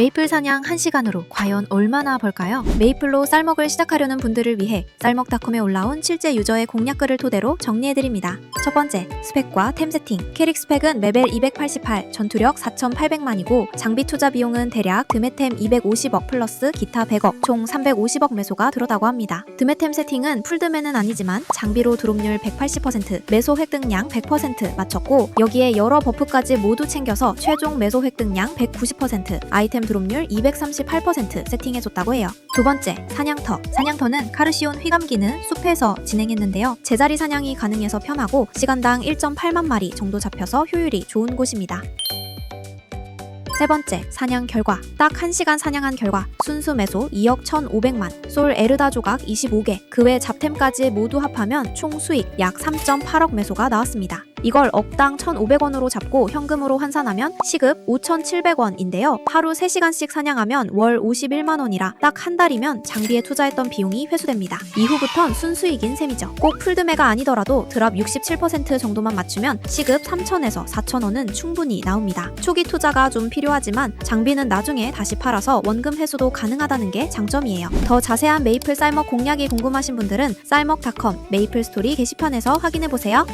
메이플 사냥 1시간으로 과연 얼마나 벌까요? 메이플로 쌀먹을 시작하려는 분들을 위해 쌀먹닷컴에 올라온 실제 유저의 공략글을 토대로 정리해드립니다. 첫 번째, 스펙과 템 세팅. 캐릭 스펙은 레벨 288, 전투력 4,800만이고 장비 투자 비용은 대략 드메템 250억 플러스 기타 100억, 총 350억 매소가 들어다고 합니다. 드메템 세팅은 풀드메는 아니지만 장비로 드롭률 180%, 매소 획득량 100% 맞췄고 여기에 여러 버프까지 모두 챙겨서 최종 매소 획득량 190%, 아이템 드롭률 238% 세팅해줬다고 해요. 두 번째, 사냥터. 사냥터는 카르시온 휘감기는 숲에서 진행했는데요. 제자리 사냥이 가능해서 편하고 시간당 1.8만 마리 정도 잡혀서 효율이 좋은 곳입니다. 세 번째, 사냥 결과. 딱 1시간 사냥한 결과 순수 매소 2억 1,500만, 솔 에르다 조각 25개, 그 외 잡템까지 모두 합하면 총 수익 약 3.8억 매소가 나왔습니다. 이걸 억당 1,500원으로 잡고 현금으로 환산하면 시급 5,700원인데요. 하루 3시간씩 사냥하면 월 51만 원이라 딱 한 달이면 장비에 투자했던 비용이 회수됩니다. 이후부턴 순수익인 셈이죠. 꼭 풀드매가 아니더라도 드랍 67% 정도만 맞추면 시급 3,000에서 4,000원은 충분히 나옵니다. 초기 투자가 좀 필요하지만 장비는 나중에 다시 팔아서 원금 회수도 가능하다는 게 장점이에요. 더 자세한 메이플 쌀먹 공략이 궁금하신 분들은 쌀먹닷컴 메이플 스토리 게시판에서 확인해 보세요.